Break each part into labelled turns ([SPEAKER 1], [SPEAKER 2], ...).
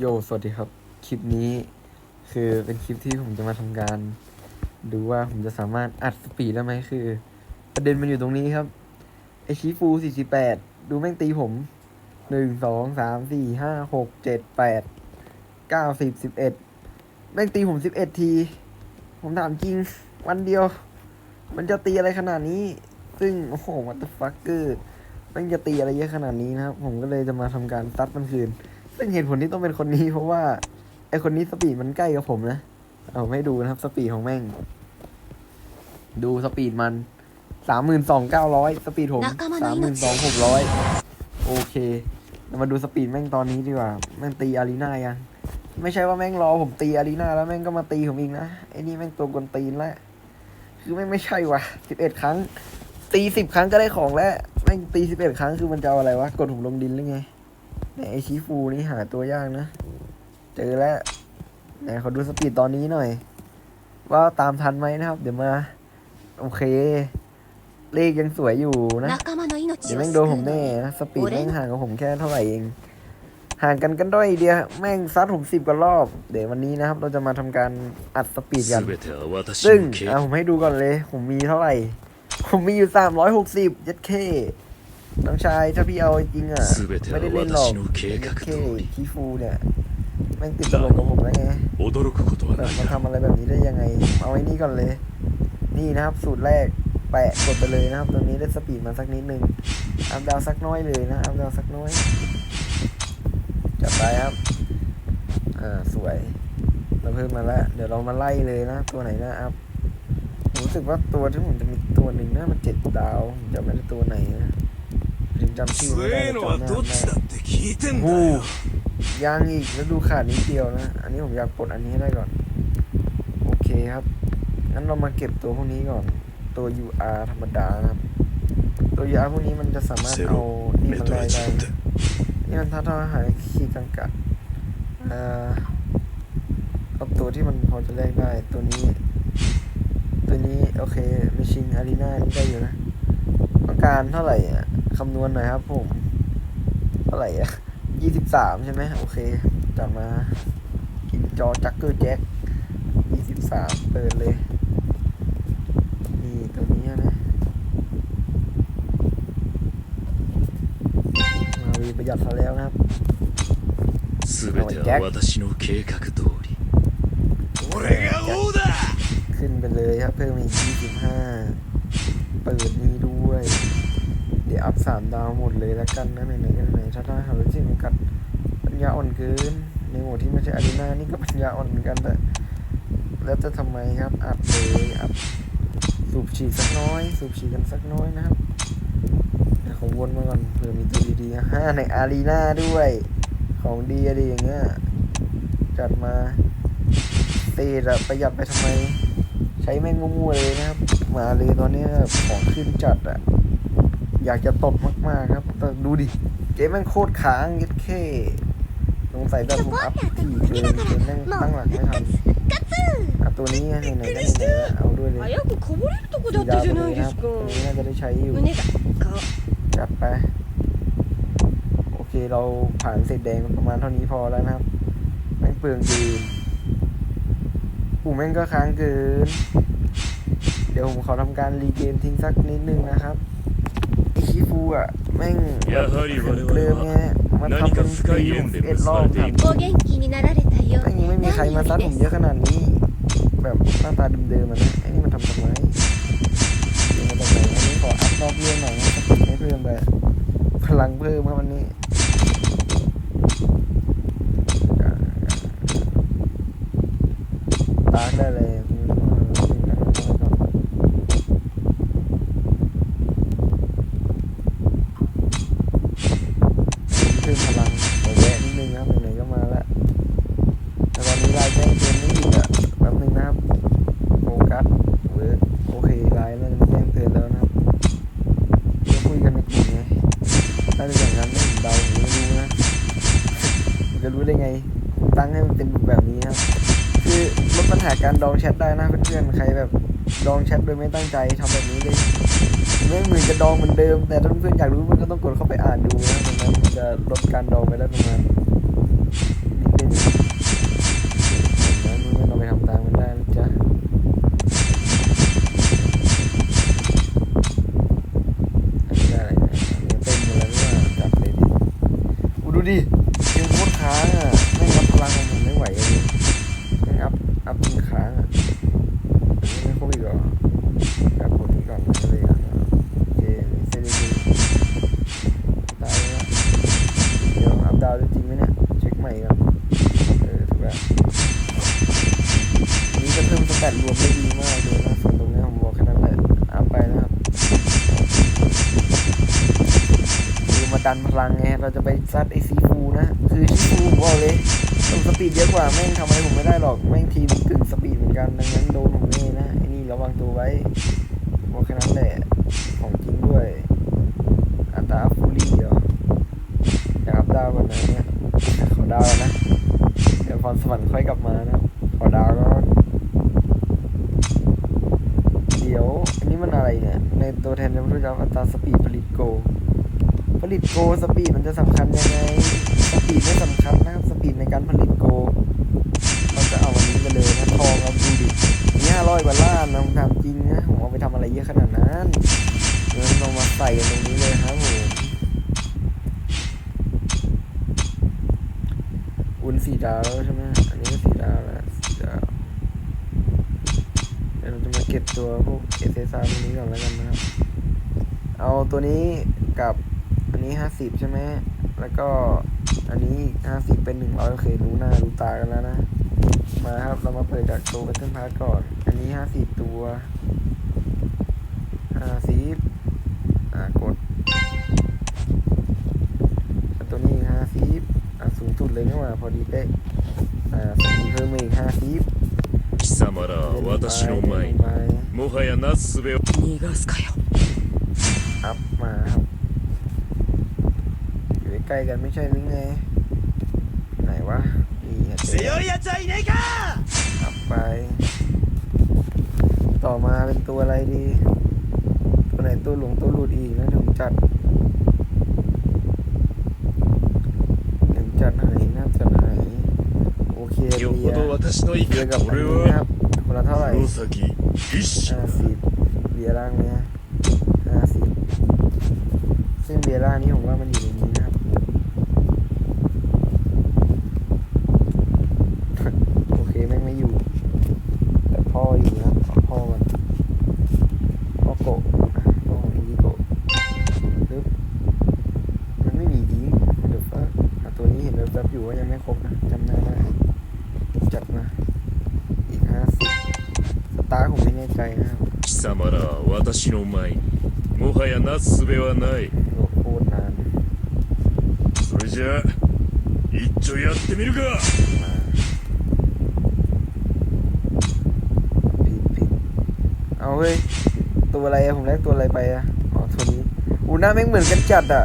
[SPEAKER 1] โย สวัสดีครับ คลิปนี้คือเป็นคลิปที่ผมจะมาทำการ ดูว่าผมจะสามารถอัดสปีดได้ไหมคือ ประเด็นมันอยู่ตรงนี้ครับไอชีฟู48ดูแม่งตีผมหนึ่งสองสามสี่ห้าหกเจ็ดแปดเก้าสิบสิบเอ็ดแม่งตีผมสิบเอ็ดที ผมถามจริงวันเดียว มันจะตีอะไรขนาดนี้ ซึ่ง โอ้โหวัตฟักเกอร์แม่งจะตีอะไรเยอะขนาดนี้นะครับ ผมก็เลยจะมาทำการตัดมันคืน ซึ่งเหตุผลที่ต้องเป็นคนนี้ เพราะว่าไอคนนี้สปีดมันใกล้กับผมนะ เอาให้ดูนะครับ สปีดของแม่ง ดูสปีดมันสามหมื่นสองเก้าร้อยสปีดผมสามหมื่นสองหกร้อยโอเคเรามาดูสปีดแม่งตอนนี้ดีกว่า แม่งตีอารีนายังไม่ใช่ว่าแม่งรอผมตีอารีนาแล้วแม่งก็มาตีผมอีกนะไอ้นี่แม่งตัวกวนตีนแล้วคือแม่งไม่ใช่ว่ะสิบเอ็ดครั้ง ตีสิบครั้งก็ได้ของแล้วแม่งตีสิบเอ็ดครั้งคือมันจะเอาอะไรวะกดผมลงดินหรือไงเนี่ย ไอชิฟูนี่หาตัวยากนะ เจอแล้วไหนเขาดูสปีดตอนนี้หน่อย ว่าตามทันไหมนะครับ เดี๋ยวมา โอเค เลขยังสวยอยู่นะเดี๋ยวแม่งโดนผมแน่นะสปีดแม่งห่างกับผมแค่เท่าไหร่เอง ห่างกันกันด้วยเดียแม่งซัดผมสิบกว่ารอบ เดี๋ยววันนี้นะครับ เราจะมาทำการอัดสปีดกัน ซึ่งอะผมให้ดูก่อนเลย ผมมีเท่าไหร่ ผมมีอยู่สามร้อยหกสิบยัดเค น้องชายถ้าพี่เอาจริงอะ ไม่ได้เล่นหรอกเคทีฟูเนี่ยแม่งติดตลกกับผมแล้วไงแบบมั
[SPEAKER 2] น
[SPEAKER 1] ทำอะไรแบบนี้ได้ยังไง เอาไว้นี่ก่อนเลย นี่นะครับ สูตรแรกแปะกดไปเลยนะครับ ตรงนี้ได้สปีดมาสักนิดนึงอัพดาวสักน้อยเลยนะอัพดาวสักน้อย จับไปครับ อ่าสวยเราเพิ่มมาแล้ว เดี๋ยวเรามาไล่เลยนะ ตัวไหนนะอัพรู้สึกว่าตัวที่ผมจะมีตัวหนึ่งนะมันเจ็ดดาวจะไม่ได้ตัวไหนนะ ผมจำชื่อไม่ได้จำหน้าไม่ได้
[SPEAKER 3] บู
[SPEAKER 1] ยังอีกแล้วดูขาดนิดเดียวนะ อันนี้ผมอยากปลดอันนี้ให้ได้ก่อน โอเคครับ งั้นเรามาเก็บตัวพวกนี้ก่อน ตัว UR ธรรมดาครับ ตัว UR พวกนี้มันจะสามารถเอานี่มัได้
[SPEAKER 2] ได้
[SPEAKER 1] นี่มันท้าถ้าหายขีดกังกัดอ่าเอาตัวที่มันพอจะแลกได้ ตัวนี้ ตัวนี้โอเค มชิงอารีนานี่ได้อยู่นะ ต้องการเท่าไหร่อะ คำนวณหน่อยครับผม เท่าไหร่อ่ะยี่สิบสามใช่ไหมโอเคจัดมา กินจอจักเกอร์แจ็คยี่สิบสามเปิดเลย นี่ตัวนี้นะมาวีประหยัดซะแล้วนะครับ
[SPEAKER 2] 全ては私の計画通り
[SPEAKER 3] 俺が王だ
[SPEAKER 1] ขึ้นไปเลยครับ เพิ่มอีกยี่สิบห้าเปิดนี้ด้วย เดี๋ยวอัพ สามดาวหมดเลยแล้วกันนะไหนๆก็ไหนถ้าได้หารู้จริงกัดปัญญาอ่อนเกินในโหมดที่ไม่ใช่อารีนานี่ก็ปัญญาอ่อนเหมือนกันแต่แล้วจะทำไมครับอัดเลยอัดสูบฉีดสักน้อย สูบฉีดกันสักน้อยนะครับเดี๋ยวผมวนมาก่อนเผื่อมีตัวดีๆห้าในอารีนาด้วย ของดีอะดีอย่างเงี้ยจัดมาเตะประหยัดไปทำไม ใช้แม่งมั่วๆเลยนะครับ มาเลยตอนนี้แบบของขึ้นจัดอะ อยากจะตบมากๆครับ แต่ดูดิเกมแม่งโคตรค้างยึดเค้สงใส่แบบผมอัพที่เกินจนแม่งตั้งหลักไม่ทันอาตัวนี้ไหนๆก็ไหนๆเอาด้วยเลยสีดาว
[SPEAKER 4] ตัว
[SPEAKER 1] นี้ครับนี่น่าจะได้ใช้อยู่จัดไป โอเคเราผ่านเศษแดงประมาณเท่านี้พอแล้วนะครับ แม่งเปลืองดีอู๋แม่งก็ค้างเกิน เดี๋ยวผมขอทำการรีเกมทิ้งสักนิดนึงนะครับ ชิฟูอะแม่งเดิมไงมันทำเป็น
[SPEAKER 2] ปี
[SPEAKER 1] ห
[SPEAKER 2] นึ่
[SPEAKER 1] งเอ็ดรอบครับไม่ไม่มีใครมาซัดผมเยอะขนาดนี้ แบบหน้าตาเดิมๆมันไอ้นี่มันทำทำไมดี๋มาตรงไหนอันนี้ขออัพรอบเรื่องหน่อยนะสติให้เพิ่มไปพลังเพิ่มครับวันนี้ ดองแชทได้นะเพื่อนๆใครแบบดองแชทโดยไม่ตั้งใจทำแบบนี้เลยไม่เหมือนจะดองเหมือนเดิม แต่ถ้าเพื่อนๆอยากรู้มันก็ต้องกดเข้าไปอ่านดูนะตรงนั้นมันจะลดการดองไปได้ประมาณ ม่งทำอะไรผมไม่ได้หรอก แม่งทีมกึ่งสปีดเหมือนกันดังนั้นโดนผมแน่นะไอ้นี่ระวังตัวไว้บอกแค่นั้นแหละของจริงด้วยอัตราฟูลี่เหรออยากอัพดาวก่อนนะเนี่ยขอดาวนะ เดี๋ยวพรสวรรค์ค่อยกลับมานะ ขอดาวก่อนเดี๋ยว อันนี้มันอะไรเนี่ย ในตัวแทนจะพูดถึงอัตราสปีดผลิตโก ผลิตโกสปีดมันจะสำคัญยัง เอาไรเยอะขนาดนั้นเงินเรามาใส่กันตรงนี้เลยครับผมอุ่นสี่ดาวแล้วใช่ไหมอันนี้ก็สี่ดาวแล้วสี่ดาวเดี๋ยวเราจะมาเก็บตัวพวกเอเซซาพวกนี้ก่อนแล้วกันนะครับ เอาตัวนี้กับอันนี้ห้าสิบใช่ไหมแล้วก็อันนี้อีกห้าสิบเป็นหนึ่งร้อยโอเครู้หน้ารู้ตากันแล้วนะ มาครับเรามาเปิดจากตัวแบตเทิลพาร์ก่อน อันนี้ห้าสิบตัว สิบอ่ากดแล้วตัวนี้ห้าสิบอ่ะสูงสุดเลยนี่หว่าพอดีเป๊ะอ่าสกีเพิ่มมาอีกห้าสิบ
[SPEAKER 2] 貴様らは私の前に
[SPEAKER 1] ไป
[SPEAKER 2] もはやなすすべを
[SPEAKER 4] 逃がすかよ
[SPEAKER 1] อัพมาครับ อยู่ใกล้ๆกันไม่ใช่หรือไง ไหนวะนี่เห็น
[SPEAKER 3] 強いやつはいねえか
[SPEAKER 1] อัพไป ต่อมาเป็นตัวอะไรดี ตัวหลงตัวหลุดอีกแล้วถึงจัดถึงจัดหายนะจัดหายโอเคเบียร์เบียร์กับอันนี้นะครับคนละเท่าไหร่ห้าสิบเบียร์ร่างเนี้ยห้าสิบซึ่งเบียร์ร่างนี้ผมว่ามันอยู่ตรงนี้ ใจนะครับ
[SPEAKER 2] 貴様らは私の前にもはやなすすべはない
[SPEAKER 1] โหโคตรนาน
[SPEAKER 2] それじゃあ一丁やってみるか
[SPEAKER 1] มาผิดผิดเอาเฮ้ย ตัวอะไรอะผมแลกตัวอะไรไปอะอ๋อตัวนี้อูหน้าแม่งเหมือนกันจัดอะ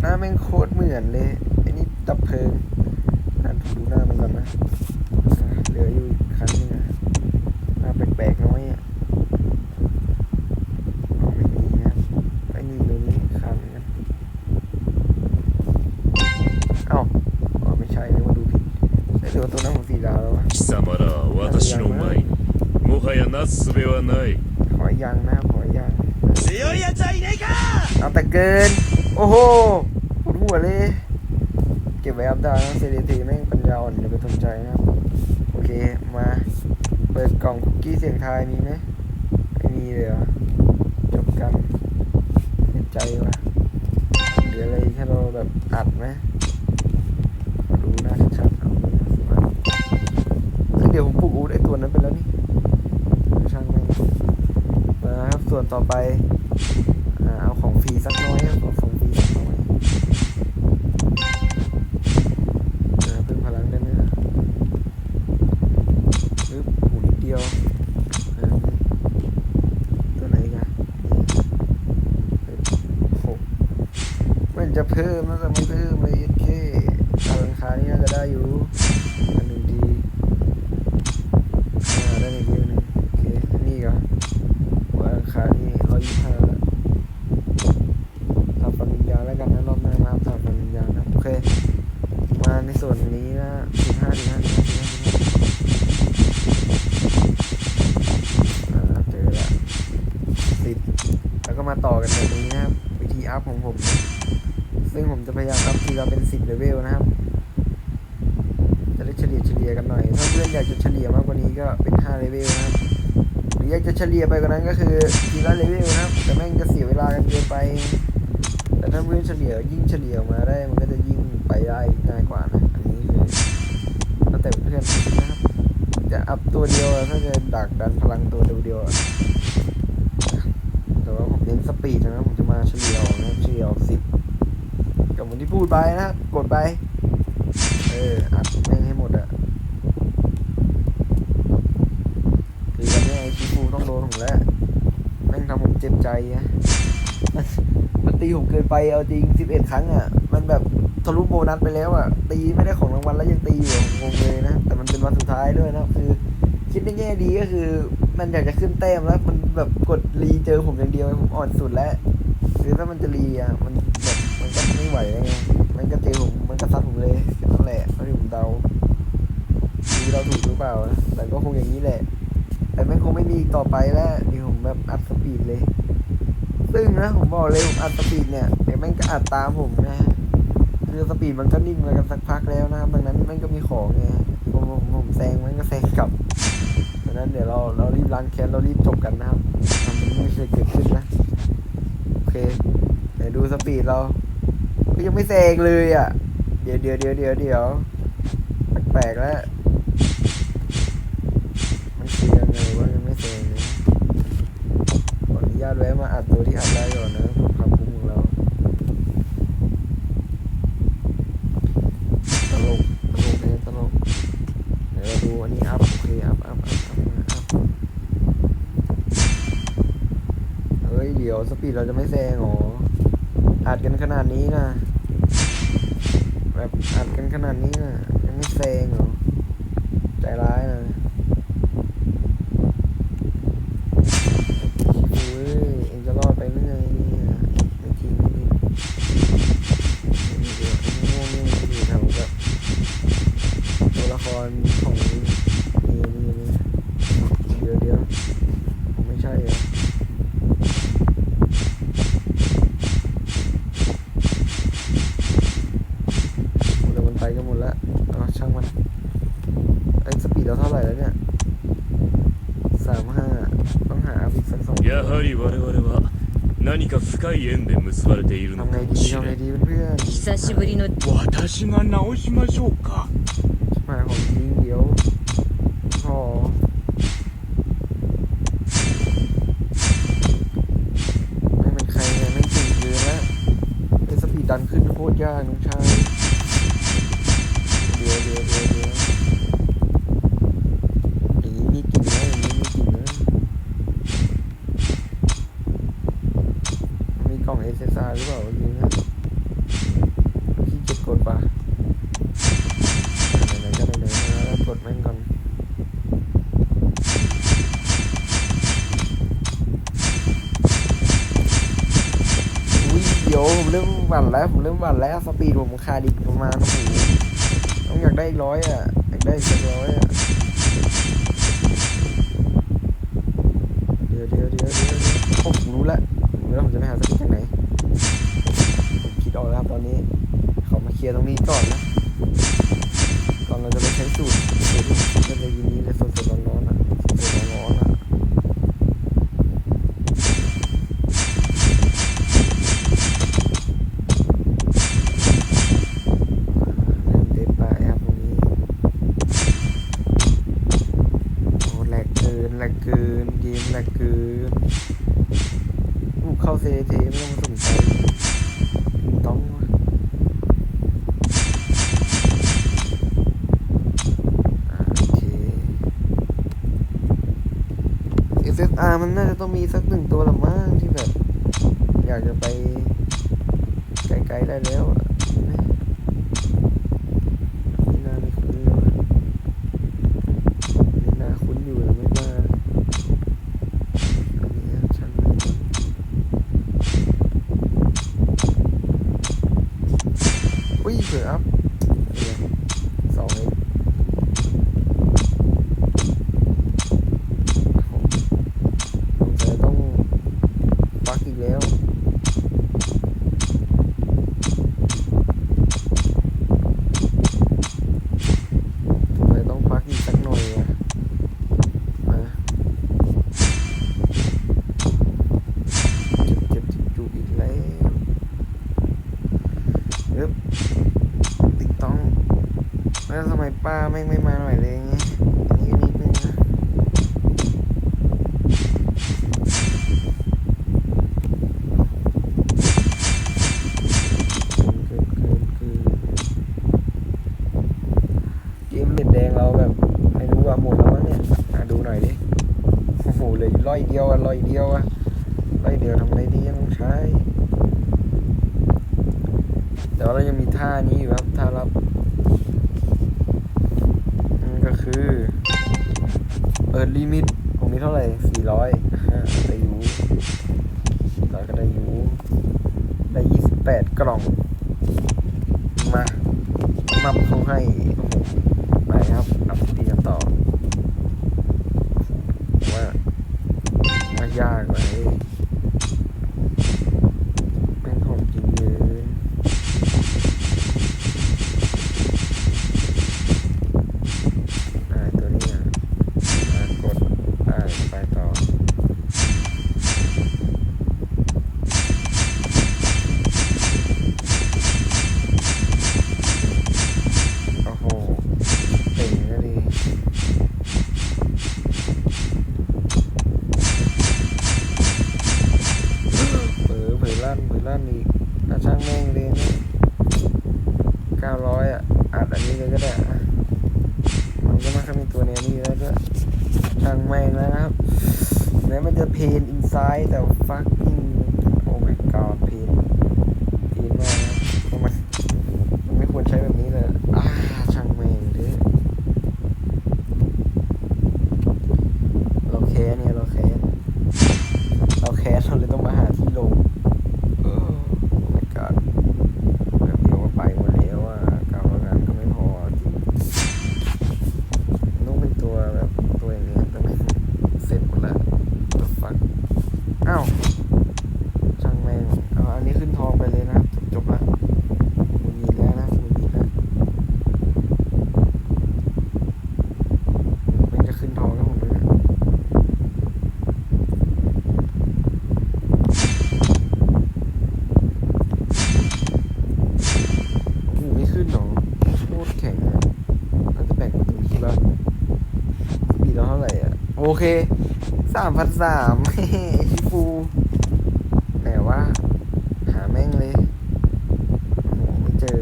[SPEAKER 1] หน้าแม่งโคตรเหมือนเลยไอ้นี่ดับเพลิงอ่านผมดูหน้ามันก่อนนะอ่ะเหลืออยู่อีก แปลกๆน้อยอะอ๋อไม่มีนะไอ้นี่ตัวนี้อีกครั้งนึงนะเอ้าอ๋อไม่ใช่เลยว่าดูผิดไอ้ยหรือว่าตัวนั้นของสีดาวแล้ววะ
[SPEAKER 2] 貴様らは私の前にもはやなすすべはない
[SPEAKER 1] ขอยังนะขอยัง
[SPEAKER 3] 強いやつはいねえか
[SPEAKER 1] เอาแต่เกิน โอ้โหปวดหัวเลย เก็บไว้อัพดาวนะเซเดทีแม่งปัญญาอ่อนอย่าไปสนใจนะครับ โอเค มา เปิดกล่องคุกกี้เสียงทายมีไหมไม่มีเลยเหรอจบกันเสียใจว่ะเหลืออะไรแค่เราแบบอัดไหมขอดูหน้าชัดๆเอาดูหน้าสิมาเฮ้ยเดี๋ยวผมปลูกอูดไอตัวนั้นไปแล้วนี่ช่างแม่งมาครับส่วนต่อไปเอาของฟรีสักน้อยครับเอาของฟรีสักน้อยเออเพิ่มพลังได้ไหมนะปึ๊บหมุนนิดเดียวเออตัวไหนกันนี่ปึ๊บหกมันจะเพิ่มนะแต่ไม่เพิ่มเลยโอเคดาวอังคารนี่น่าจะได้อยู่อันหนึ่งดีอ่าได้หนึ่งเดียวหนึ่งโอเคอันนี้เหรอหัวอังคารนี่ร้อยยี่สิบห้าแล้ว ทำฟันวิญญาณแล้วกันนะรอบหน้ามาทำฟันวิญญาณนะโอเค มาในส่วนนี้นะสิบห้าสิบห้าสิบห้าสิบห้าอ่าเจอละสิบแล้วก็มาต่อกันแบบนี้นะครับ วิธีอัพของผม ซึ่งผมจะพยายามอัพทีละเป็นสิบเลเวลนะครับ จะได้เฉลี่ยเฉลี่ยกันหน่อย ถ้าเพื่อนอยากจะเฉลี่ยมากกว่านี้ก็เป็น5เลเวลนะครับ หรืออยากจะเฉลี่ยไปกว่านั้นก็คือทีละเลเวลนะครับ แต่แม่งจะเสียเวลากันเกินไป แต่ถ้าเพื่อนเฉลี่ยยิ่งเฉลี่ยมาได้ มันก็จะยิ่งไปได้ง่ายกว่านะ อันนี้คือแล้วแต่เพื่อนนะครับ จะอัพตัวเดียวถ้าจะดักดันพลังตัวเดียวแต่ว่าผมเน้นสปีดนะครับ ผมจะมาเฉลี่ยออกนะครับเฉลี่ยออกสิบ กับเหมือนที่พูดไปนะกดไป เอออัดแม่งให้หมดอะคือวันนี้ไอ้ชีฟูต้องโดนผมแล้วแม่งทำผมเจ็บใจอะมันตีผมเกินไปเอาจริงสิบเอ็ดครั้งอะมันแบบทะลุโบนัสไปแล้วอะตีไม่ได้ของรางวัลแล้วยังตีอยู่งงเลยนะ แต่มันเป็นวันสุดท้ายด้วยนะคือ คิดในแง่ดีก็คือ มันอยากจะขึ้นแต้มแล้ว มันแบบกดรีเจอผมอย่างเดียวผมอ่อนสุดแล้ว คือถ้ามันจะรีอะมันแบ ไม่ไหวไงมันก็เจอผมมันก็ซัดผมเลยนั่นแหละเพราะที่ผมเดาดูเราถูกหรือเปล่านะแต่ก็คงอย่างนี้แหละ แต่ไม่คงไม่มีต่อไปแล้วเดี๋ยวผมแบบอัดสปีดเลย ซึ่งนะผมบอกเลยผมอัดสปีดเนี่ยเดี๋ยวแม่งก็อัดตามผมนะฮะคือสปีดมันก็นิ่งมากันสักพักแล้วนะครับดังนั้นแม่งก็มีของไงผมผมผมแซงแม่งก็แซงกลับดังนั้นเดี๋ยวเราเรารีบล้างแค้นเรารีบจบกันนะครับทำมันไม่เคยเกิดขึ้นนะ โอเคเดี๋ยวดูสปีดเรา ยังไม่แซงเลยอะ เดี๋ยวเดี๋ยวเดี๋ยวเดี๋ยวเดี๋ยวแปลกแล้ว มันคือยังไงว่ายังไม่แซงเลยขออนุญาตแวะมาอัดตัวที่อัดได้ก่อนนะเพื่อความคุ้มของเราตลกตลกเลยตลกเดี๋ยวเราดูอันนี้อัพโอเคอัพอัพอัพอัพมาอัพเฮ้ยเดี๋ยวสปีดเราจะไม่แซงหรออัดกันขนาดนี้นะ แบบอัดกันขนาดนี้นะยังไม่เซงเหรอใจร้ายนะ ย่าน้องชาย นแล้วผมเริ่มวันแล้วสปีดผมขาดอีกประมาณโอ้โหต้องอยากได้ร้อยอะอยากได้อีกสักร้อยอะเดี๋ยวเดี๋ยวเดี๋ยวเดี๋ยวผมรู้แล้วผมรู้แล้วผมจะไปหาสปีดจากไหนผมคิดออกแล้วครับตอนนี้ขอมาเคลียร์ตรงนี้ก่อนนะ ก่อนเราจะไปใช้สูตรสูตรที่ผมคิดในยีนี้เลยสดๆร้อนๆอะสดๆร้อนๆอะเล่นเด็ดไปครับตรงนี้โอ้แหลกเกินแหลกเกินเกมแหลกเกินอู้เข้าเซเทไม่ต้องมาสนใจต้องวะ อ่าโอเค ซอาร์มันน่าจะต้องมีสักหนึ่งตัวละมั้งที่แบบ อยากจะไปไกลๆได้แล้วอะ คือ เอิร์ดลิมิตตรงนี้เท่าไหร่สี่ร้อยได้ยูร้อยก็ได้ยูได้ยี่สิบแปดกล่อง มามับเขาให้ โอ้โห ไปครับอัพตีกัต่อ ว่ามายากเลย มอีกเราช่างแม่งเลยเก้าร้อะอัดอันนี้เลยก็ได้มันก็มาครับมีตัวเนี้ยนี่แล้วก็วช่างแม่งแล้วครับแม้มันจะเพนอินไซด์แต่ฟักอิง เคสามพันสามอีฟูแต่ว่า หาแม่งเลยโหไม่เจอ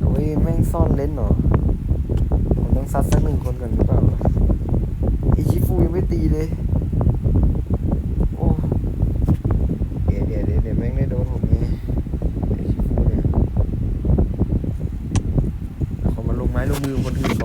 [SPEAKER 1] โอ้ยแม่งซ่อนเล่นเหรอ ผมต้องซัดสักหนึ่งคนก่อนหรือเปล่าไอชิฟูยังไม่ตีเลย โอ้เดี๋ยวเดี๋ยวเดี๋ยวแม่งได้โดนผมนี่ชิฟูเนี่ยเขามาลงไม้ลงมือคนอื่น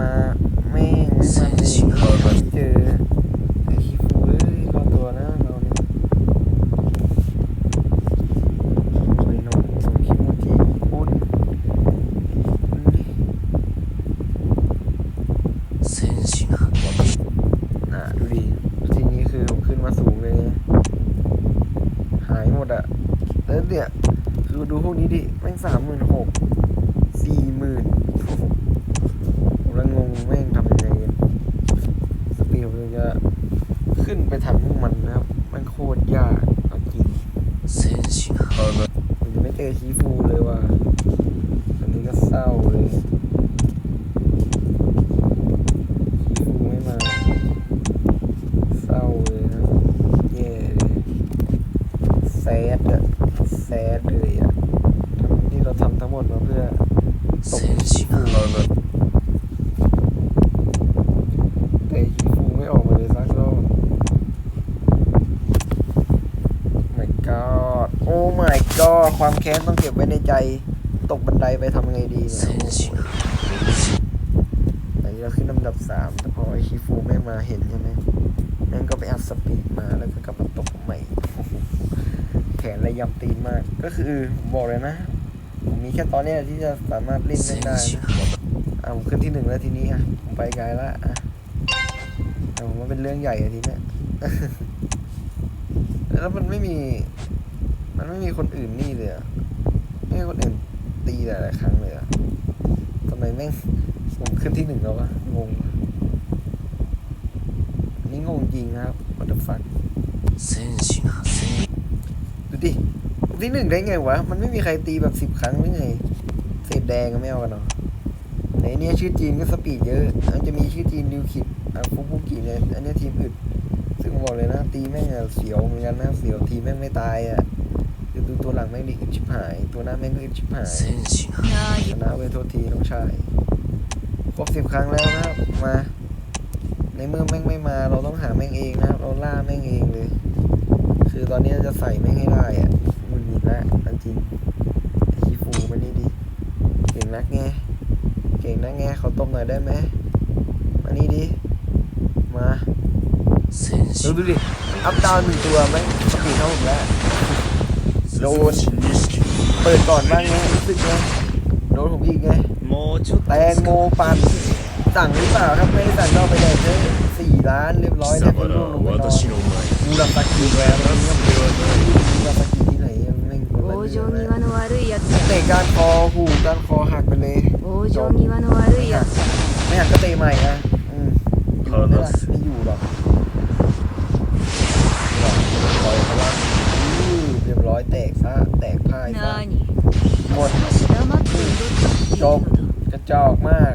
[SPEAKER 1] sama-sama เจอชีฟูเลยว่ะอันนี้ก็เศร้าเลย ความแค้นต้องเก็บไว้ในใจ ตกบันไดไปทำไงดีเนี่ยอันนี้เราขึ้นลำดับสามแต่พอไอชิฟูแม่มาเห็นใช่ไหมแม่งก็ไปอัดสปีดมาแล้วก็กลับมาตกใหม่แขนระยำตีนมาก ก็คือบอกเลยนะผมมีแค่ตอนนี้ที่จะสามารถเล่นได้อะผมขึ้นที่หนึ่งแล้วทีนี้อะผมไปไกลละอะแต่ผมว่าเป็นเรื่องใหญ่อะทีเนี้ยแล้วมันไม่มี มันไม่มีคนอื่นนี่เลยอะไม่มีคนอื่นตีหลายๆครั้งเลยอะทำไมแม่งผมขึ้นที่หนึ่งแล้ววะงงนี่งงจริงครับ what the fuck ดูดิที่หนึ่งได้ไงวะ มันไม่มีใครตีแบบสิบครั้งหรือไงเศษแดงก็ไม่เอากันเนาในนี้ชื่อจีนก็สปีดเยอะมันจะมีชื่อจีนนิวคิดอะฟุกุกิเนี่ยอันนี้ทีมอื่นซึ่งบอกเลยนะ ตีแม่งเสียวเหมือนกันนะ เสียวทีแม่งไม่ตายอะ เดี๋ยวดูตัวหลังแม่งดิอึชิบหาย ตัวหน้าแม่งก็อึชิบหายชนะเวทโทษทีน้องชาย ครบสิบครั้งแล้วนะมา ในเมื่อแม่งไม่มา เราต้องหาแม่งเองนะเราล่าแม่งเองเลย คือตอนนี้จะใส่แม่งให้ได้อะมันมีแล้วจริงฮีฟูมันนี่ดิ เก่งนักไง เก่งนักไงเขาต้มหน่อยได้ไหมมานี่ดิ มาดูดิ อัพดาวหนึ่งตัวแม่งสปีดเท่าผมแล้ว
[SPEAKER 2] โดน
[SPEAKER 1] เปิดก่อนบ้างนะรู้สึกนะโดนผมอีกไง
[SPEAKER 3] โมชุด
[SPEAKER 1] แตงโมปันสั่งหรือเปล่าครับไม่ได้สั่งก็ไปเลยเจ้สี่ล้านเรียบร้อยได้เป็นลูกลงไปนอนมูราตากิแว
[SPEAKER 2] ร์มู
[SPEAKER 1] ราซากิที่ไหนแม่งโอ้โจมีวัน
[SPEAKER 4] วารุยักษ์
[SPEAKER 1] เตะการคอหูการคอหักไปเลย
[SPEAKER 4] โอ้โจมีวันวารุยัต
[SPEAKER 1] ไม่หักก็เตะใหม่นะอืมอยู่ไม่ได้ไม่อยู่หรอกหรอกคอยพลัง ร้อยแตกซะแตกพ่ายซะหมด
[SPEAKER 4] จบ
[SPEAKER 1] กระจอกมาก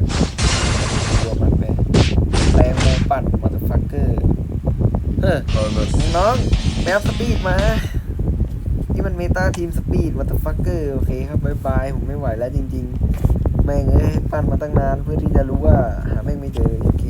[SPEAKER 1] ตัวมันไปแตงโมปั่นมาตฟักเกอร์เฮ้อน้องแมวสปีดมาที่มันเมตาทีมสปีดมาตฟักเกอร์โอเคครับบายบายผมไม่ไหวแล้วจริง ๆ แม่งเอ้ย ปั่นมาตั้งนานเพื่อที่จะรู้ว่าหาแม่งไม่เจอโอเค